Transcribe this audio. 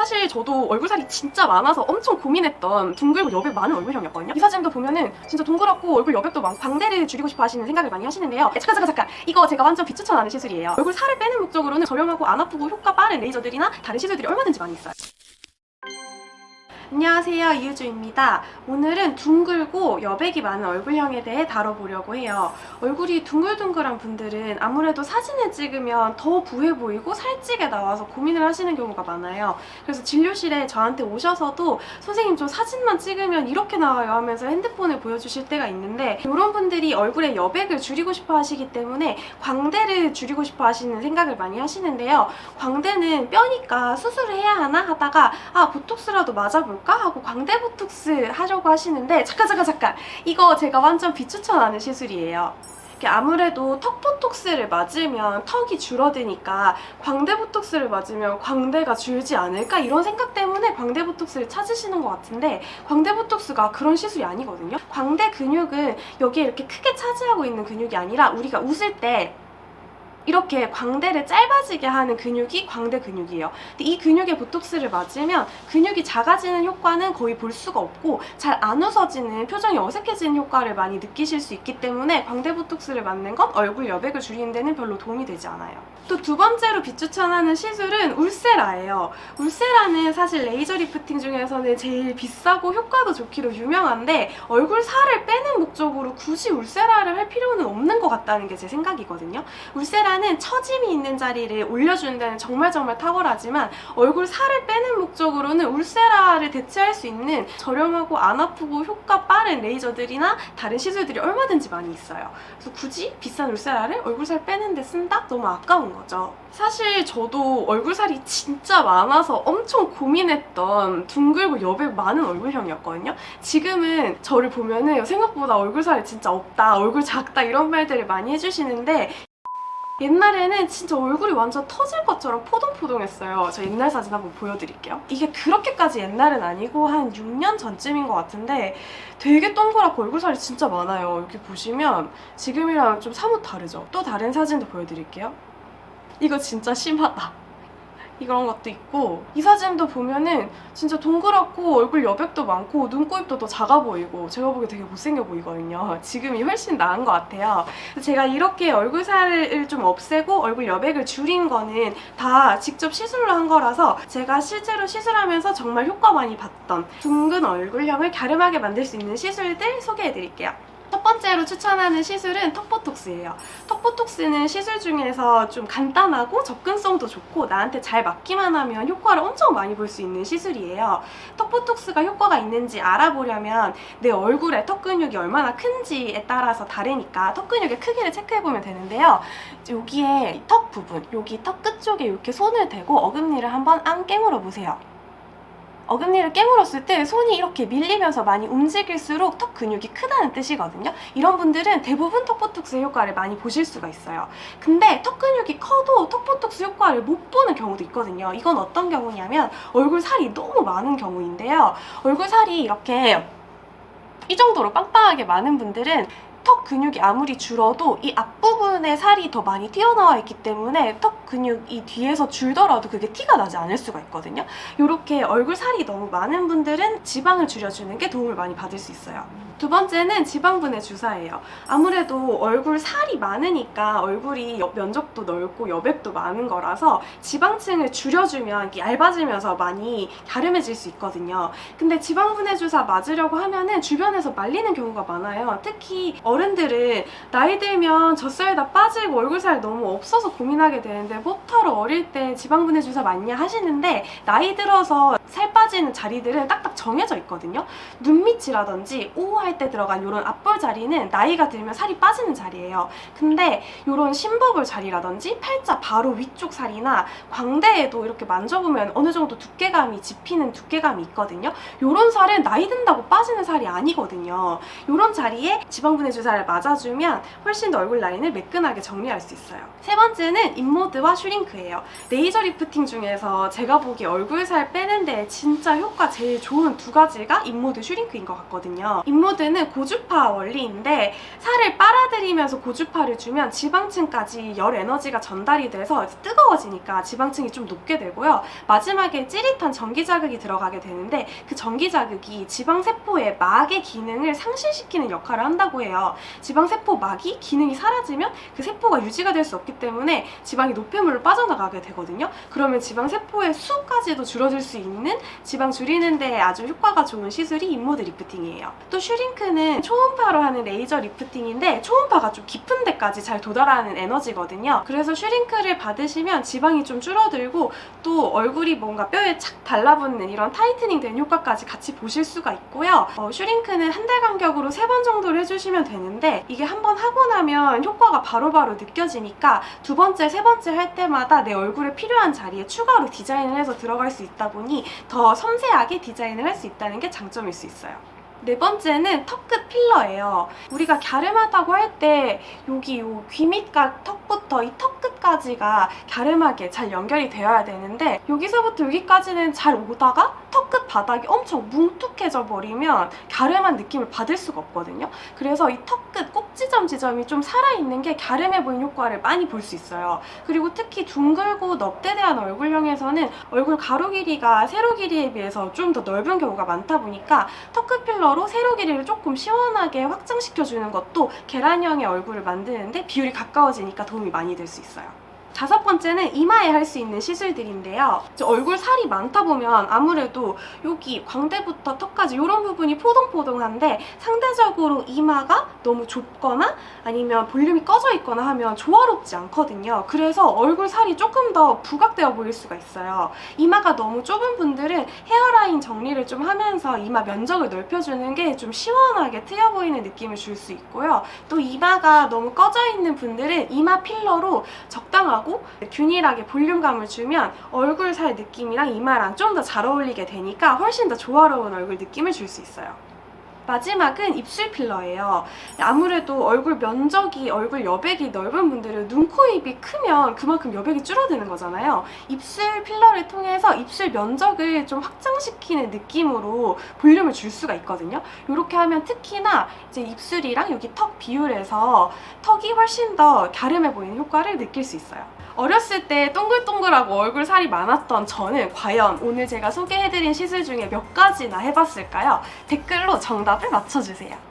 사실 저도 얼굴살이 진짜 많아서 엄청 고민했던 둥글고 여백 많은 얼굴형이었거든요. 이 사진도 보면은 진짜 동그랗고 얼굴 여백도 많고 광대를 줄이고 싶어 하시는 생각을 많이 하시는데요. 네, 잠깐 잠깐 잠깐 이거 제가 완전 비추천하는 시술이에요. 얼굴 살을 빼는 목적으로는 저렴하고 안 아프고 효과 빠른 레이저들이나 다른 시술들이 얼마든지 많이 있어요. 안녕하세요 이유주입니다. 오늘은 둥글고 여백이 많은 얼굴형에 대해 다뤄보려고 해요. 얼굴이 둥글둥글한 분들은 아무래도 사진을 찍으면 더 부해 보이고 살찌게 나와서 고민을 하시는 경우가 많아요. 그래서 진료실에 저한테 오셔서도 선생님 저 사진만 찍으면 이렇게 나와요 하면서 핸드폰을 보여주실 때가 있는데 이런 분들이 얼굴에 여백을 줄이고 싶어 하시기 때문에 광대를 줄이고 싶어 하시는 생각을 많이 하시는데요. 광대는 뼈니까 수술을 해야 하나 하다가 아 보톡스라도 맞아볼까 하고 광대 보톡스 하려고 하시는데 잠깐 잠깐 잠깐 이거 제가 완전 비추천하는 시술이에요. 아무래도 턱 보톡스를 맞으면 턱이 줄어드니까 광대 보톡스를 맞으면 광대가 줄지 않을까 이런 생각 때문에 광대 보톡스를 찾으시는 것 같은데 광대 보톡스가 그런 시술이 아니거든요. 광대 근육은 여기에 이렇게 크게 차지하고 있는 근육이 아니라 우리가 웃을 때 이렇게 광대를 짧아지게 하는 근육이 광대 근육이에요. 근데 이 근육에 보톡스를 맞으면 근육이 작아지는 효과는 거의 볼 수가 없고 잘 안 웃어지는 표정이 어색해지는 효과를 많이 느끼실 수 있기 때문에 광대 보톡스를 맞는 건 얼굴 여백을 줄이는 데는 별로 도움이 되지 않아요. 또 두 번째로 비추천하는 시술은 울세라예요. 울세라는 사실 레이저 리프팅 중에서는 제일 비싸고 효과도 좋기로 유명한데 얼굴 살을 빼는 목적으로 굳이 울세라를 할 필요는 없는 것 같다는 게 제 생각이거든요. 울세라 는 처짐이 있는 자리를 올려주는 데는 정말 정말 탁월하지만 얼굴 살을 빼는 목적으로는 울세라를 대체할 수 있는 저렴하고 안 아프고 효과 빠른 레이저들이나 다른 시술들이 얼마든지 많이 있어요. 그래서 굳이 비싼 울세라를 얼굴 살 빼는데 쓴다? 너무 아까운 거죠. 사실 저도 얼굴 살이 진짜 많아서 엄청 고민했던 둥글고 여백 많은 얼굴형이었거든요. 지금은 저를 보면은 생각보다 얼굴 살이 진짜 없다, 얼굴 작다 이런 말들을 많이 해주시는데 옛날에는 진짜 얼굴이 완전 터질 것처럼 포동포동했어요. 저 옛날 사진 한번 보여드릴게요. 이게 그렇게까지 옛날은 아니고 한 6년 전쯤인 것 같은데 되게 동그랗고 얼굴 살이 진짜 많아요. 여기 보시면 지금이랑 좀 사뭇 다르죠? 또 다른 사진도 보여드릴게요. 이거 진짜 심하다. 이런 것도 있고 이 사진도 보면은 진짜 동그랗고 얼굴 여백도 많고 눈코입도 더 작아 보이고 제가 보기에 되게 못생겨 보이거든요. 지금이 훨씬 나은 것 같아요. 제가 이렇게 얼굴 살을 좀 없애고 얼굴 여백을 줄인 거는 다 직접 시술로 한 거라서 제가 실제로 시술하면서 정말 효과 많이 봤던 둥근 얼굴형을 갸름하게 만들 수 있는 시술들 소개해 드릴게요. 첫 번째로 추천하는 시술은 턱보톡스예요. 턱보톡스는 시술 중에서 좀 간단하고 접근성도 좋고 나한테 잘 맞기만 하면 효과를 엄청 많이 볼 수 있는 시술이에요. 턱보톡스가 효과가 있는지 알아보려면 내 얼굴에 턱 근육이 얼마나 큰지에 따라서 다르니까 턱 근육의 크기를 체크해보면 되는데요. 여기에 이턱 부분, 여기 턱 끝 쪽에 이렇게 손을 대고 어금니를 한번 앙 깨물어 보세요. 어금니를 깨물었을 때 손이 이렇게 밀리면서 많이 움직일수록 턱 근육이 크다는 뜻이거든요. 이런 분들은 대부분 턱보톡스 효과를 많이 보실 수가 있어요. 근데 턱 근육이 커도 턱보톡스 효과를 못 보는 경우도 있거든요. 이건 어떤 경우냐면 얼굴 살이 너무 많은 경우인데요. 얼굴 살이 이렇게 이 정도로 빵빵하게 많은 분들은 턱 근육이 아무리 줄어도 이 앞부분에 살이 더 많이 튀어나와 있기 때문에 턱 근육이 뒤에서 줄더라도 그게 티가 나지 않을 수가 있거든요. 이렇게 얼굴 살이 너무 많은 분들은 지방을 줄여주는 게 도움을 많이 받을 수 있어요. 두 번째는 지방분해 주사예요. 아무래도 얼굴 살이 많으니까 얼굴이 여- 면적도 넓고 여백도 많은 거라서 지방층을 줄여주면 얇아지면서 많이 갸름해질 수 있거든요. 근데 지방분해 주사 맞으려고 하면은 주변에서 말리는 경우가 많아요. 특히 어른들은 나이 들면 젖살 다 빠지고 얼굴 살 너무 없어서 고민하게 되는데 뭐하러 어릴 때 지방분해 주사 맞냐 하시는데 나이 들어서 살 빠지는 자리들은 딱딱 정해져 있거든요. 눈 밑이라든지 오할때 들어간 이런 앞볼 자리는 나이가 들면 살이 빠지는 자리예요. 근데 이런 심버블 자리라든지 팔자 바로 위쪽 살이나 광대에도 이렇게 만져보면 어느 정도 두께감이 집히는 두께감이 있거든요. 이런 살은 나이 든다고 빠지는 살이 아니거든요. 이런 자리에 지방분해 주사 주사를 맞아주면 훨씬 더 얼굴 라인을 매끈하게 정리할 수 있어요. 세 번째는 인모드와 슈링크예요. 레이저 리프팅 중에서 제가 보기에 얼굴 살 빼는 데 진짜 효과 제일 좋은 두 가지가 인모드 슈링크인 것 같거든요. 인모드는 고주파 원리인데 살을 빨아들이면서 고주파를 주면 지방층까지 열 에너지가 전달이 돼서 뜨거워지니까 지방층이 좀 높게 되고요. 마지막에 찌릿한 전기 자극이 들어가게 되는데 그 전기 자극이 지방 세포의 막의 기능을 상실시키는 역할을 한다고 해요. 지방 세포 막이 기능이 사라지면 그 세포가 유지가 될 수 없기 때문에 지방이 노폐물로 빠져나가게 되거든요. 그러면 지방 세포의 수까지도 줄어들 수 있는 지방 줄이는 데 아주 효과가 좋은 시술이 인모드 리프팅이에요. 또 슈링크는 초음파로 하는 레이저 리프팅인데 초음파가 좀 깊은 데까지 잘 도달하는 에너지거든요. 그래서 슈링크를 받으시면 지방이 좀 줄어들고 또 얼굴이 뭔가 뼈에 착 달라붙는 이런 타이트닝 된 효과까지 같이 보실 수가 있고요. 어, 슈링크는 한 달 간격으로 세 번 정도를 해주시면 되는 데 이게 한번 하고 나면 효과가 바로 바로 느껴지니까 두 번째, 세 번째 할 때마다 내 얼굴에 필요한 자리에 추가로 디자인을 해서 들어갈 수 있다 보니 더 섬세하게 디자인을 할 수 있다는 게 장점일 수 있어요. 네 번째는 턱 끝 필러예요. 우리가 갸름하다고 할 때 여기 요 귀 밑각 턱부터 이 턱 끝까지가 갸름하게 잘 연결이 되어야 되는데 여기서부터 여기까지는 잘 오다가 턱 끝 바닥이 엄청 뭉툭해져 버리면 갸름한 느낌을 받을 수가 없거든요. 그래서 이 턱 끝 꼭지점 지점이 좀 살아있는 게 갸름해 보이는 효과를 많이 볼 수 있어요. 그리고 특히 둥글고 넙대대한 얼굴형에서는 얼굴 가로 길이가 세로 길이에 비해서 좀 더 넓은 경우가 많다 보니까 턱 끝 필러 로 세로 길이를 조금 시원하게 확장시켜주는 것도 계란형의 얼굴을 만드는데 비율이 가까워지니까 도움이 많이 될 수 있어요. 다섯 번째는 이마에 할 수 있는 시술들인데요. 얼굴 살이 많다 보면 아무래도 여기 광대부터 턱까지 이런 부분이 포동포동한데 상대적으로 이마가 너무 좁거나 아니면 볼륨이 꺼져 있거나 하면 조화롭지 않거든요. 그래서 얼굴 살이 조금 더 부각되어 보일 수가 있어요. 이마가 너무 좁은 분들은 헤어라인 정리를 좀 하면서 이마 면적을 넓혀주는 게 좀 시원하게 트여 보이는 느낌을 줄 수 있고요. 또 이마가 너무 꺼져 있는 분들은 이마 필러로 적당 하고 균일하게 볼륨감을 주면 얼굴 살 느낌이랑 이마랑 좀 더 잘 어울리게 되니까 훨씬 더 조화로운 얼굴 느낌을 줄 수 있어요. 마지막은 입술 필러예요. 아무래도 얼굴 면적이 얼굴 여백이 넓은 분들은 눈, 코, 입이 크면 그만큼 여백이 줄어드는 거잖아요. 입술 필러를 통해서 입술 면적을 좀 확장시키는 느낌으로 볼륨을 줄 수가 있거든요. 이렇게 하면 특히나 이제 입술이랑 여기 턱 비율에서 턱이 훨씬 더 갸름해 보이는 효과를 느낄 수 있어요. 어렸을 때 동글동글하고 얼굴 살이 많았던 저는 과연 오늘 제가 소개해드린 시술 중에 몇 가지나 해봤을까요? 댓글로 정답을 맞춰주세요.